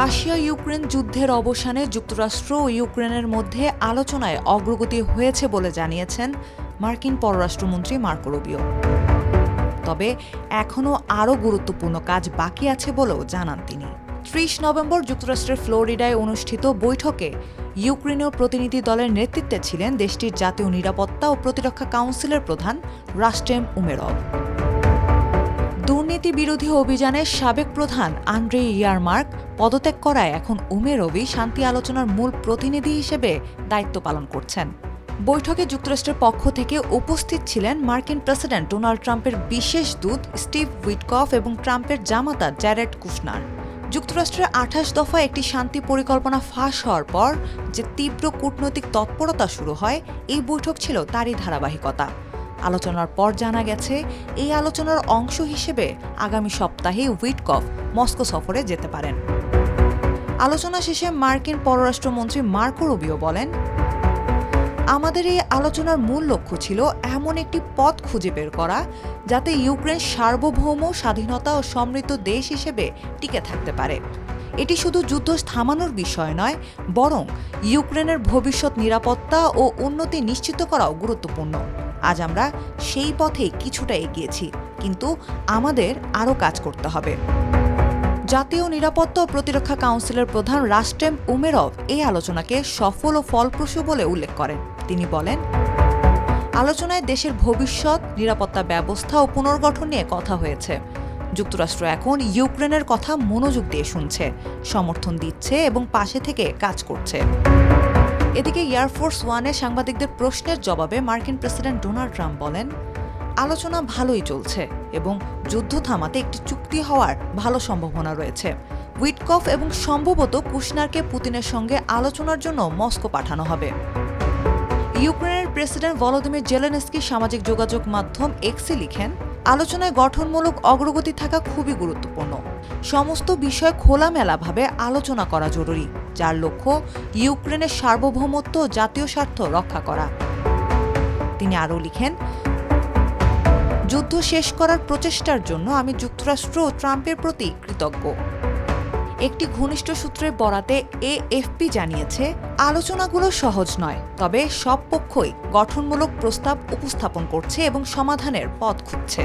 Russia Ukraine যুদ্ধের অবসানে যুক্তরাষ্ট্র ও ইউক্রেনের মধ্যে আলোচনায় অগ্রগতি হয়েছে বলে জানিয়েছেন মার্কিন পররাষ্ট্রমন্ত্রী মার্কো রুবিও। তবে এখনও আরও গুরুত্বপূর্ণ কাজ বাকি আছে বলেও জানান তিনি। ত্রিশ নভেম্বর যুক্তরাষ্ট্রের ফ্লোরিডায় অনুষ্ঠিত বৈঠকে ইউক্রেনীয় প্রতিনিধি দলের নেতৃত্বে ছিলেন দেশটির জাতীয় নিরাপত্তা ও প্রতিরক্ষা কাউন্সিলের প্রধান রাস্টেম উমেরভ। দুর্নীতি বিরোধী অভিযানের সাবেক প্রধান আন্দ্রে ইয়ারমার্ক পদত্যাগ করায় এখন উমেরবি শান্তি আলোচনার মূল প্রতিনিধি হিসেবে দায়িত্ব পালন করছেন। বৈঠকে যুক্তরাষ্ট্রের পক্ষ থেকে উপস্থিত ছিলেন মার্কিন প্রেসিডেন্ট ডোনাল্ড ট্রাম্পের বিশেষ দূত স্টিভ উইটকফ এবং ট্রাম্পের জামাতা জ্যারেড কুশনার। যুক্তরাষ্ট্রের আঠাশ দফা একটি শান্তি পরিকল্পনা ফাঁস হওয়ার পর যে তীব্র কূটনৈতিক তৎপরতা শুরু হয়, এই বৈঠক ছিল তারই ধারাবাহিকতা। আলোচনার পর জানা গেছে, এই আলোচনার অংশ হিসেবে আগামী সপ্তাহে উইটকফ মস্কো সফরে যেতে পারেন। আলোচনা শেষে মার্কিন পররাষ্ট্রমন্ত্রী মার্কো রুবিও বলেন, আমাদের এই আলোচনার মূল লক্ষ্য ছিল এমন একটি পথ খুঁজে বের করা, যাতে ইউক্রেন সার্বভৌম স্বাধীনতা ও সমৃদ্ধ দেশ হিসেবে টিকে থাকতে পারে। এটি শুধু যুদ্ধ থামানোর বিষয় নয়, বরং ইউক্রেনের ভবিষ্যৎ নিরাপত্তা ও উন্নতি নিশ্চিত করাও গুরুত্বপূর্ণ। আজ আমরা সেই পথে কিছুটা এগিয়েছি, কিন্তু আমাদের আরও কাজ করতে হবে। জাতীয় নিরাপত্তা ও প্রতিরক্ষা কাউন্সিলের প্রধান রাস্টেম উমেরভ এই আলোচনাকে সফল ও ফলপ্রসূ বলে উল্লেখ করেন। তিনি বলেন, আলোচনায় দেশের ভবিষ্যৎ, নিরাপত্তা ব্যবস্থা ও পুনর্গঠন নিয়ে কথা হয়েছে। যুক্তরাষ্ট্র এখন ইউক্রেনের কথা মনোযোগ দিয়ে শুনছে, সমর্থন দিচ্ছে এবং পাশে থেকে কাজ করছে। এদিকে এয়ারফোর্স ওয়ানে সাংবাদিকদের প্রশ্নের জবাবে মার্কিন প্রেসিডেন্ট ডোনাল্ড ট্রাম্প বলেন, আলোচনা ভালোই চলছে এবং যুদ্ধ থামাতে একটি চুক্তি হওয়ার ভালো সম্ভাবনা রয়েছে। উইটকফ এবং সম্ভবত কুশনারকে পুতিনের সঙ্গে আলোচনার জন্য মস্কো পাঠানো হবে। ইউক্রেনের প্রেসিডেন্ট ভলোদিমির জেলেনস্কি সামাজিক যোগাযোগ মাধ্যম এক্সে লিখেন আলোচনায় গঠনমূলক অগ্রগতি থাকা খুবই গুরুত্বপূর্ণ। সমস্ত বিষয় খোলামেলাভাবে আলোচনা করা জরুরি, যার লক্ষ্য ইউক্রেনের সার্বভৌমত্ব জাতীয় স্বার্থ রক্ষা করা। তিনি আরও লিখেন, যুদ্ধ শেষ করার প্রচেষ্টার জন্য আমি যুক্তরাষ্ট্র ও ট্রাম্পের প্রতি কৃতজ্ঞ। একটি ঘনিষ্ঠ সূত্রের বরাতে এএফপি জানিয়েছে, আলোচনাগুলো সহজ নয়, তবে সব পক্ষই গঠনমূলক প্রস্তাব উপস্থাপন করছে এবং সমাধানের পথ খুঁজছে।